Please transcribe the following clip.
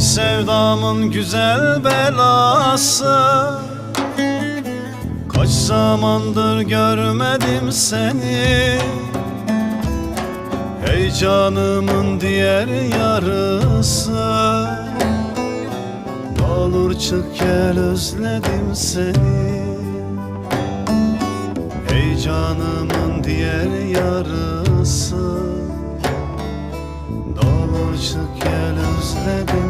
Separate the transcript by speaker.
Speaker 1: Sevdamın güzel belası. Kaç zamandır görmedim seni. Hey canımın diğer yarısı. Ne olur çık gel özledim seni. Hey canımın diğer yarısı. Ne olur çık gel özledim